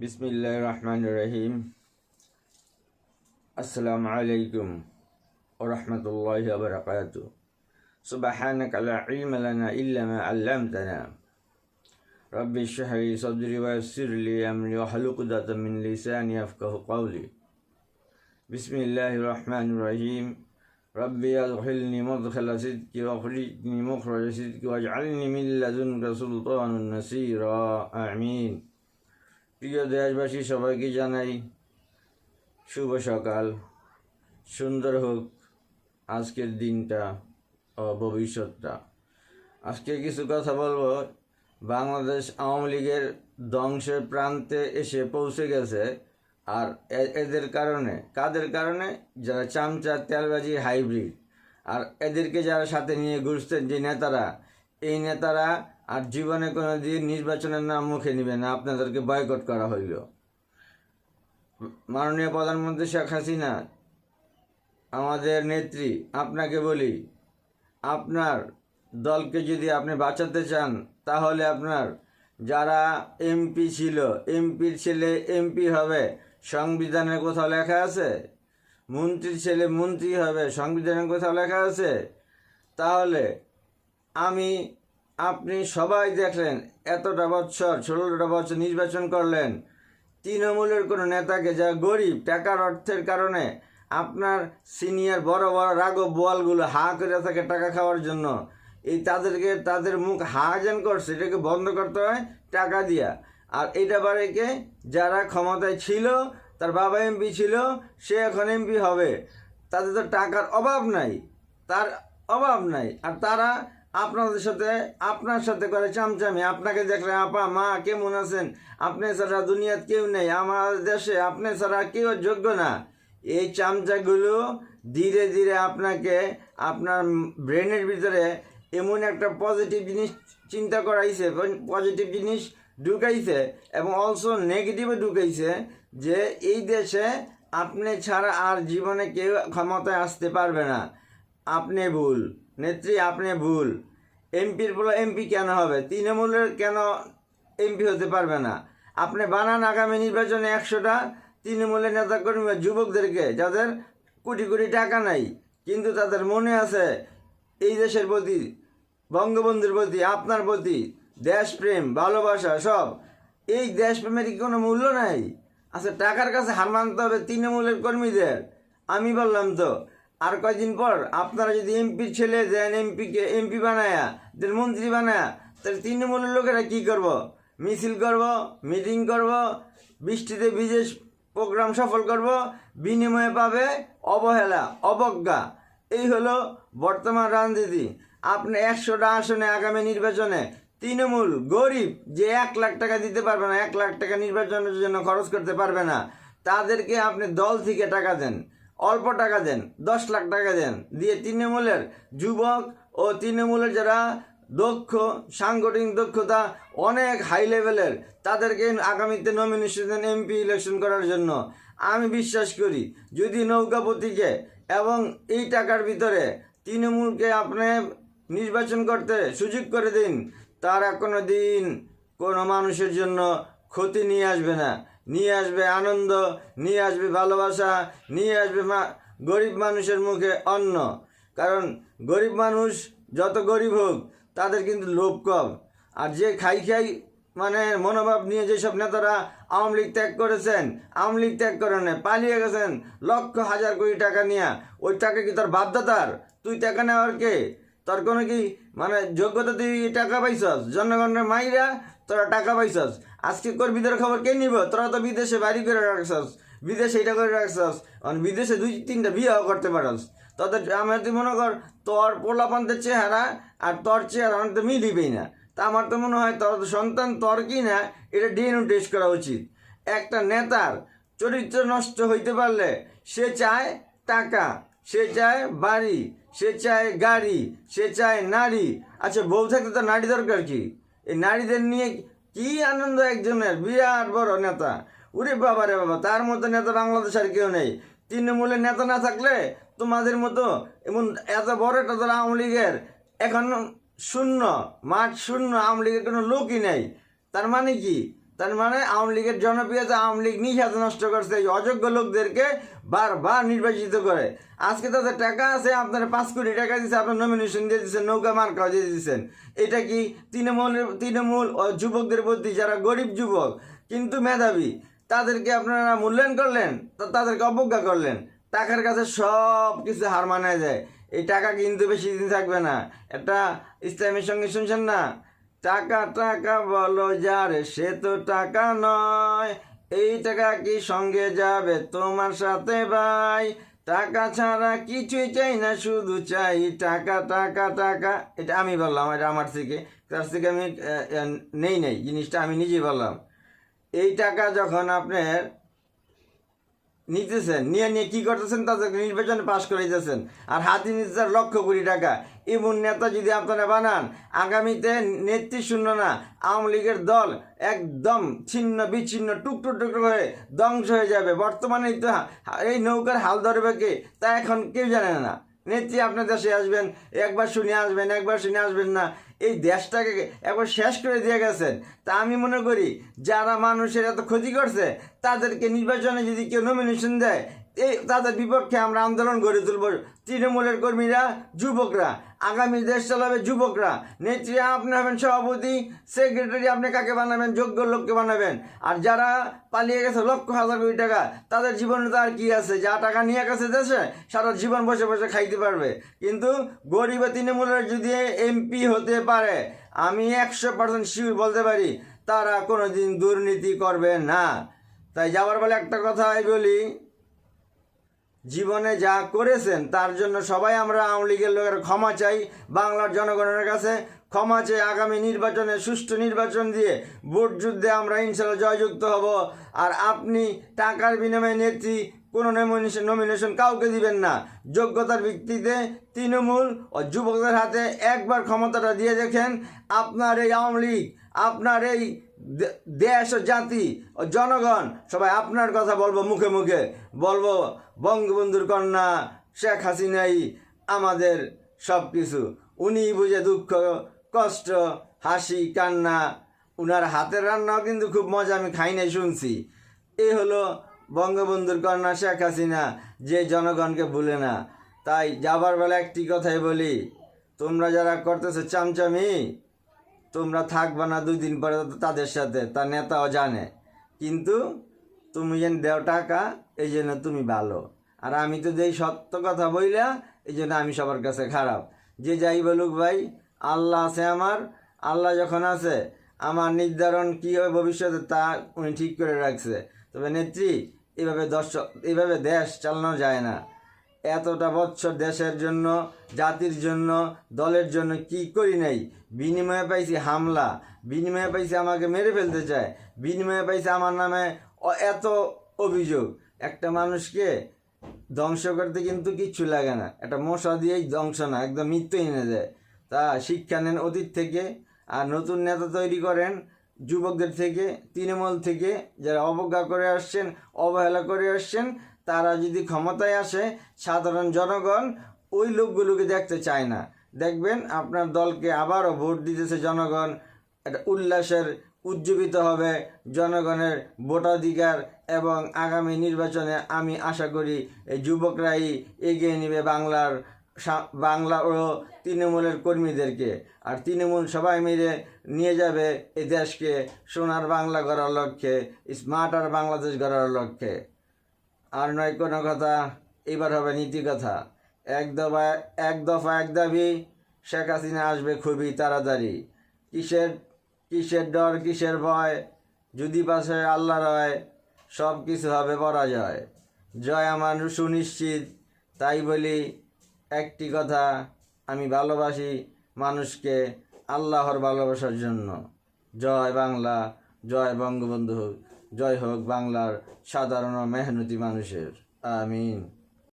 বিসমিল্লাহ রহমান রহিম আসসালামু আলাইকুম ওরহমতুল্লাহ বরকাত سبحانك لا علم لنا إلا ما علمتنا رب اشرح لي صدري ويسر لي أمري واحلل عقدة من لساني يفقه قولي بسم الله الرحمن الرحيم ربي أدخلني مدخل صدق واخرجني مخرج صدق واجعلني من لدنك سلطان نصيرا آمين প্রিয় দেশবাসী, সবাইকে জানাই শুভ সকাল। সুন্দর হোক আজকের দিনটা ও ভবিষ্যৎটা। আজকে কিছু কথা বলব। বাংলাদেশ আওয়ামী লীগের ধ্বংসের প্রান্তে এসে পৌঁছে গেছে। আর এদের কারণে, কাদের কারণে? যারা চামচা তেলবাজি হাইব্রিড। আর এদেরকে যারা সাথে নিয়ে ঘুরছেন যে নেতারা, এই নেতারা আর জীবনে কোনো দিন নির্বাচনের নাম মুখে নেবে না, আপনাদেরকে বয়কট করা হইল। মাননীয় প্রধানমন্ত্রী শেখ হাসিনা, আমাদের নেত্রী, আপনাকে বলি, আপনার দলকে যদি আপনি বাঁচাতে চান, তাহলে আপনার যারা এমপি ছিল, এমপির ছেলে এমপি হবে, সংবিধানের কোথাও লেখা আছে? মন্ত্রীর ছেলে মন্ত্রী হবে, সংবিধানের কোথাও লেখা আছে? তাহলে আমি আপনি সবাই দেখলেন, এতটা বছর ষোলোটা বছর নির্বাচন করলেন। তৃণমূলের কোনো নেতাকে যা গরিব, টাকার অর্থের কারণে আপনার সিনিয়র, বড় বড় রাগব বোয়ালগুলো হা করে থাকে টাকা খাওয়ার জন্য। এই তাদেরকে, তাদের মুখ হা যেন করছে, এটাকে বন্ধ করতে হয় টাকা দিয়া। আর এটা বারেকে যারা ক্ষমতায় ছিল, তার বাবা এমপি ছিল, সে এখন এমপি হবে। তাদের তো টাকার অভাব নাই, তার অভাব নাই। আর তারা আপনাদের সাথে, আপনার সাথে করে চামচামি। আপনাকে দেখলে, আপা, মা, কেমন আছেন? আপনি ছাড়া দুনিয়াত কেউ নেই। আমার দেশে আপনি ছাড়া কেউ যোগ্য না। এই চামচাগুলো ধীরে ধীরে আপনাকে আপনার ব্রেনের ভিতরে এমন একটা পজিটিভ জিনিস চিন্তা করাইছে, পজিটিভ জিনিস ঢুকাইছে এবং অলসো নেগেটিভে ঢুকাইছে যে এই দেশে আপনি ছাড়া আর জীবনে কেউ ক্ষমতায় আসতে পারবে না। আপনি ভুল। নেত্রী, আপনি ভুল। এমপির বলে এমপি কেন হবে? তৃণমূলের কেন এমপি হতে পারবে না? আপনি বানান আগামী নির্বাচনে একশোটা তৃণমূলের নেতাকর্মী যুবকদেরকে, যাদের কোটি কোটি টাকা নাই, কিন্তু তাদের মনে আছে এই দেশের প্রতি, বঙ্গবন্ধুর প্রতি, আপনার প্রতি দেশপ্রেম, ভালোবাসা, সব। এই দেশপ্রেমের কি কোনো মূল্য নাই? আচ্ছা টাকার কাছে হার মানতে হবে তৃণমূলের কর্মীদের। আমি বললাম তো আর কয়দিন পর আপনারা যদি এমপির ছেলে, দেন এমপিকে, এমপি বানায়া, দেন মন্ত্রী বানায়া, তাহলে তৃণমূলের লোকেরা কি করব? মিছিল করব, মিটিং করব, বৃষ্টিতে বিশেষ প্রোগ্রাম সফল করব, বিনিময়ে পাবে অবহেলা, অবজ্ঞা। এই হলো বর্তমান রাজনীতি। আপনি একশোটা আসনে আগামী নির্বাচনে তৃণমূল গরিব যে এক লাখ টাকা দিতে পারবে না, এক লাখ টাকা নির্বাচনের জন্য খরচ করতে পারবে না, তাদেরকে আপনি দল থেকে টাকা দেন। অল্প টাকা দেন, দশ লাখ টাকা দেন। দিয়ে তৃণমূলের যুবক ও তৃণমূলের যারা দক্ষ, সাংগঠনিক দক্ষতা অনেক হাই লেভেলের তাদেরকে আগামীতে নমিনেশন এমপি ইলেকশন করার জন্য। আমি বিশ্বাস করি, যদি নৌকাপতিকে এবং এই টাকার ভিতরে তৃণমূলকে আপনি নির্বাচন করতে সুযোগ করে দিন, তারা কোনো দিন কোনো মানুষের জন্য ক্ষতি নিয়ে আসবে না। নিয়ে আসবে আনন্দ, নিয়ে আসবে ভালোবাসা, নিয়ে আসবে মা, গরিব মানুষের মুখে অন্ন। কারণ গরিব মানুষ যত গরিব হোক, তাদের কিন্তু লোভ কম। আর যে খাই খাই মানে মনোভাব নিয়ে যেসব নেতারা আওয়ামী লীগ ত্যাগ করেছেন, আওয়ামী লীগ ত্যাগ করেন পালিয়ে গেছেন, লক্ষ হাজার কোটি টাকা নিয়ে, ওই টাকা কি তোর বাধ্যতার তুই টাকা নেওয়ার কে? তোর কোনো কি মানে যোগ্যতা তুই টাকা পাইছস? জনগণের মাইরা তোরা টাকা পাইছস। আজকে কর্মীদের খবর কে নিব? তোরা তো বিদেশে বাড়ি করে রাখছস। বিদেশে এটা করে রাখছস। মানে বিদেশে দুই, তিনটা বিয়েও করতে পারস। তোদের আমার তুই মনে কর তোর পোলাপান্তের চেহারা আর তোর চেহারা আমার তো মিলিবেই না। তা আমার তো মনে হয় তোর সন্তান তোর কি না, এটা ডিএনএ টেস্ট করা উচিত। একটা নেতার চরিত্র নষ্ট হইতে পারলে সে চায় টাকা। সে চায় বাড়ি, সে চায় গাড়ি, সে চায় নারী। আচ্ছা বউ থাকতে তো নারী দরকার কি? এই নারীদের নিয়ে কি আনন্দ একজনের? বিরাট বড় নেতা। উরে বাবা রে বাবা, তার মতো নেতা বাংলাদেশ আর কেউ নেই। তৃণমূলের নেতা না থাকলে তোমাদের মতো এমন এত বড় একটা দল আওয়ামী লীগের এখন শূন্য, মাঠ শূন্য আওয়ামী লীগের কোনো লোকই নেই। তার মানে কি? তার মানে আওয়ামী লীগের জনপ্রিয়তা আওয়ামী লীগ নিঃস্বাদ নষ্ট করছে, এই অযোগ্য লোকদেরকে বারবার নির্বাচিত করে। আজকে তাদের টাকা আছে, আপনারা পাঁচ কোটি টাকা দিচ্ছে আপনার নমিনেশন দিয়ে দিচ্ছেন নৌকা মার্কাও দিয়ে দিচ্ছেন এটা কি তৃণমূলের, তৃণমূল ও যুবকদের প্রতি যারা গরিব যুবক, কিন্তু মেধাবী, তাদেরকে আপনারা মূল্যায়ন করলেন তাদেরকে অবজ্ঞা করলেন, টাকার কাছে সব কিছু হার মানায় যায় এই টাকা কিন্তু বেশি দিন থাকবে না। একটা ইসলামের সঙ্গে শুনছেন না? টাকা টাকা বলো যারে, সে তো টাকা নয়। এই টাকা কি সঙ্গে যাবে তোমার সাথে ভাই? টাকা ছাড়া কিছুই চাই না, শুধু চাই টাকা টাকা টাকা। এটা আমি বললাম, এটা আমার থেকে। তার থেকে আমি নেই নেই, জিনিসটা আমি নিজেই বললাম। এই টাকা যখন আপনার নিতেছেন। নিয়ে নিয়ে কী করতেছেন? তাদেরকে নির্বাচনে পাশ করে দিতেছেন আর হাতি নিতেছেন লক্ষ কোটি টাকা। এমন নেতা যদি আপনারা বানান, আগামীতে নেত্রী শূন্য না, আওয়ামী লীগের দল একদম ছিন্ন, বিচ্ছিন্ন, টুকরো টুকরো হয়ে ধ্বংস হয়ে যাবে। বর্তমানে তো এই নৌকার হাল ধরবে কে? তা এখন কেউ জানে না। নেত্রী আপনার দেশে আসবেন, একবার শুনে আসবেন, একবার শুনে আসবেন না। এই দেশটাকে একবার শেষ করে দিয়ে গেছেন। তা আমি মনে করি, যারা মানুষের এত ক্ষতি করছে, তাদেরকে নির্বাচনে যদি কেউ নমিনেশন দেয় এই তাদের বিপক্ষে আমরা আন্দোলন গড়ে তুলব। তৃণমূলের কর্মীরা, যুবকরা, আগামী দেশ চালাবে যুবকরা। নেত্রী আপনি হবেন সভাপতি, সেক্রেটারি আপনি কাকে বানাবেন, যোগ্য লোককে বানাবেন। আর যারা পালিয়ে গেছে লক্ষ হাজার কোটি টাকা, তাদের জীবনে তো আর কী আছে? যা টাকা নিয়ে গেছে দেশে, সারা জীবন বসে বসে খাইতে পারবে। কিন্তু গরিব তৃণমূলের যদি এমপি হতে পারে, আমি একশো পার্সেন্ট শিওর বলতে পারি, তারা কোনোদিন দুর্নীতি করবে না। তাই যাওয়ার বলে একটা কথাই বলি জীবনে যা করেছেন, তার জন্য সবাই আমরা আওয়ামী লীগের লোকের ক্ষমা চাই, বাংলার জনগণের কাছে ক্ষমা চেয়ে আগামী নির্বাচনে সুষ্ঠু নির্বাচন দিয়ে ভোট যুদ্ধে আমরা ইনশাল্লাহ জয়যুক্ত হব। আর আপনি টাকার বিনিময়ে নেত্রী কোনো নমিনেশন নমিনেশন কাউকে দিবেন না। যোগ্যতার ভিত্তিতে তৃণমূল ও যুবকদের হাতে একবার ক্ষমতাটা দিয়ে দেখেন আপনার এই আওয়ামী লীগ, আপনার এই দেশ ও জাতি ও জনগণ। সবাই আপনার কথা বলব মুখে মুখে। বলব, বঙ্গবন্ধুর কন্যা শেখ হাসিনাই আমাদের সব কিছু উনি বুঝে দুঃখ, কষ্ট, হাসি, কান্না, উনার হাতের রান্নাও কিন্তু খুব মজা, আমি খাই নাই, শুনছি। এই হলো বঙ্গবন্ধুর কন্যা শেখ হাসিনা, যে জনগণকে ভুলে না। তাই যাবার বেলা একটি কথাই বলি, তোমরা যারা করতেছো চামচামি, তোমরা থাকবা না দুই দিন পরে তাদের সাথে তার নেতাও জানে। কিন্তু তুমি যেন দেও টাকা, এই জন্য তুমি ভালো। আর আমি তো যেই সত্য কথা বইলা, এই জন্য আমি সবার কাছে খারাপ। যে যাই বলুক ভাই, আল্লাহ আছে আমার, আল্লাহ যখন আছে, আমার নির্ধারণ কী হবে ভবিষ্যতে তা উনি ঠিক করে রাখছে। তবে নেত্রী এভাবে দর্শক, এভাবে দেশ চালানো যায় না। এতটা বছর দেশের জন্য, জাতির জন্য, দলের জন্য কি করি নাই? বিনিময়ে পাইছি হামলা, বিনিময়ে পাইছি আমাকে মেরে ফেলতে চায়, বিনিময়ে পাইছি আমার নামে এত অভিযোগ। একটা মানুষকে ধ্বংস করতে কিন্তু কিচ্ছু লাগে না। একটা মশা দিয়েই ধ্বংস না, একদম মৃত্যু এনে দেয়। তা শিক্ষা নেন অতীত থেকে, আর নতুন নেতা তৈরি করেন যুবকদের থেকে, তৃণমূল থেকে যারা অবজ্ঞা করে আসছেন, অবহেলা করে আসছেন, তারা যদি ক্ষমতায় আসে, সাধারণ জনগণ ওই লোকগুলোকে দেখতে চায় না। দেখবেন আপনার দলকে আবারও ভোট দিতেছে জনগণ, একটা উল্লাসের উজ্জীবিত হবে জনগণের ভোটাধিকার এবং আগামী নির্বাচনে আমি আশা করি এই যুবকরাই এগিয়ে নেবে বাংলার বাংলা ও তৃণমূলের কর্মীদেরকে। আর তৃণমূল সবাই মিলে নিয়ে যাবে এই দেশকে সোনার বাংলা গড়ার লক্ষ্যে, স্মার্ট আর বাংলাদেশ গড়ার লক্ষ্যে। আর নয়, কোনো কথা, এবার হবে নীতি কথা। এক দফা এক দফা, এক দাবি, শেখ হাসিনা আসবে খুবই তাড়াতাড়ি। কিসের কিসের ডর, কিসের ভয়? যদি পাশে আল্লাহ রয় সব কিছু হবে পরাজয়। জয় আমার, সুনিশ্চিত, তাই বলি একটি কথা আমি ভালোবাসি মানুষকে আল্লাহর ভালোবাসার জন্য। জয় বাংলা, জয় বঙ্গবন্ধু, জয় হোক বাংলার সাধারণ মেহনতি মানুষের। আমিন।